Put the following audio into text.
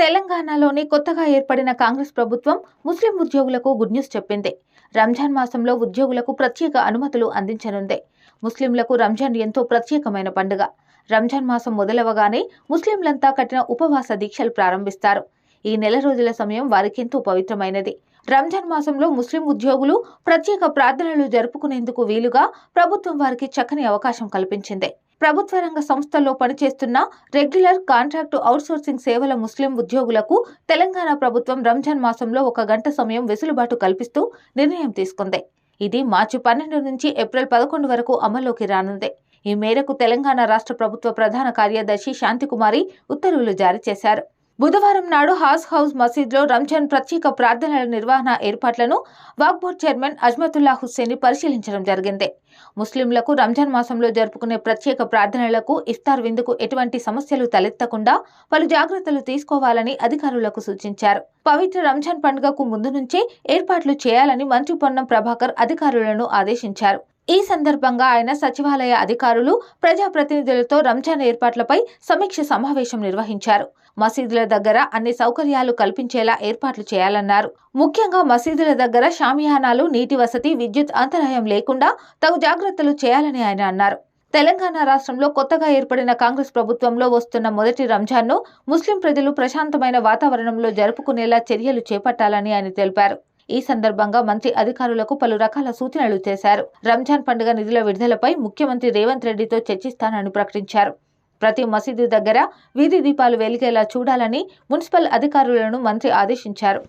తెలంగాణలోని కొత్తగా ఏర్పడిన కాంగ్రెస్ ప్రభుత్వం ముస్లిం ఉద్యోగులకు గుడ్ న్యూస్ చెప్పింది. రంజాన్ మాసంలో ఉద్యోగులకు ప్రత్యేక అనుమతులు అందించనుంది. ముస్లింలకు రంజాన్ ఎంతో ప్రత్యేకమైన పండుగ. రంజాన్ మాసం మొదలవగానే ముస్లింలంతా కఠిన ఉపవాస దీక్షలు ప్రారంభిస్తారు. ఈ నెల రోజుల సమయం వారికెంతో పవిత్రమైనది. రంజాన్ మాసంలో ముస్లిం ఉద్యోగులు ప్రత్యేక ప్రార్థనలు జరుపుకునేందుకు వీలుగా ప్రభుత్వం వారికి చక్కని అవకాశం కల్పించింది. ప్రభుత్వ రంగ సంస్థల్లో పనిచేస్తున్న రెగ్యులర్ కాంట్రాక్టు అవుట్సోర్సింగ్ సేవల ముస్లిం ఉద్యోగులకు తెలంగాణ ప్రభుత్వం రంజాన్ మాసంలో ఒక గంట సమయం వెసులుబాటు కల్పిస్తూ నిర్ణయం తీసుకుంది. ఇది మార్చి పన్నెండు నుంచి ఏప్రిల్ పదకొండు వరకు అమల్లోకి రానుంది. ఈ మేరకు తెలంగాణ రాష్ట్ర ప్రభుత్వ ప్రధాన కార్యదర్శి శాంతికుమారి ఉత్తర్వులు జారీ చేశారు. బుధవారం నాడు హాస్ హౌస్ మసీద్లో రంజాన్ ప్రత్యేక ప్రార్థనల నిర్వహణ ఏర్పాట్లను వాక్ బోర్డ్ చైర్మన్ అజ్మతుల్లా హుస్సేని పరిశీలించడం జరిగింది. ముస్లింలకు రంజాన్ మాసంలో జరుపుకునే ప్రత్యేక ప్రార్థనలకు ఇఫ్తార్ విందుకు ఎటువంటి సమస్యలు తలెత్తకుండా పలు జాగ్రత్తలు తీసుకోవాలని అధికారులకు సూచించారు. పవిత్ర రంజాన్ పండుగకు ముందు నుంచే ఏర్పాట్లు చేయాలని మంత్రి పొన్నం ప్రభాకర్ అధికారులను ఆదేశించారు. ఈ సందర్భంగా ఆయన సచివాలయ అధికారులు ప్రజాప్రతినిధులతో రంజాన్ ఏర్పాట్లపై సమీక్ష సమావేశం నిర్వహించారు. మసీదుల దగ్గర అన్ని సౌకర్యాలు కల్పించేలా ఏర్పాట్లు చేయాలన్నారు. ముఖ్యంగా మసీదుల దగ్గర షామియానాలు నీటి వసతి విద్యుత్ అంతరాయం లేకుండా తగు జాగ్రత్తలు చేయాలని ఆయన అన్నారు. తెలంగాణ రాష్ట్రంలో కొత్తగా ఏర్పడిన కాంగ్రెస్ ప్రభుత్వంలో వస్తున్న మొదటి రంజాన్ను ముస్లిం ప్రజలు ప్రశాంతమైన వాతావరణంలో జరుపుకునేలా చర్యలు చేపట్టాలని ఆయన తెలిపారు. ఈ సందర్భంగా మంత్రి అధికారులకు పలు రకాల సూచనలు చేశారు. రంజాన్ పండుగ నిధుల విడుదలపై ముఖ్యమంత్రి రేవంత్ రెడ్డితో చర్చిస్తానని ప్రకటించారు. ప్రతి మసీదు దగ్గర వీధి దీపాలు వెలిగేలా చూడాలని మున్సిపల్ అధికారులను మంత్రి ఆదేశించారు.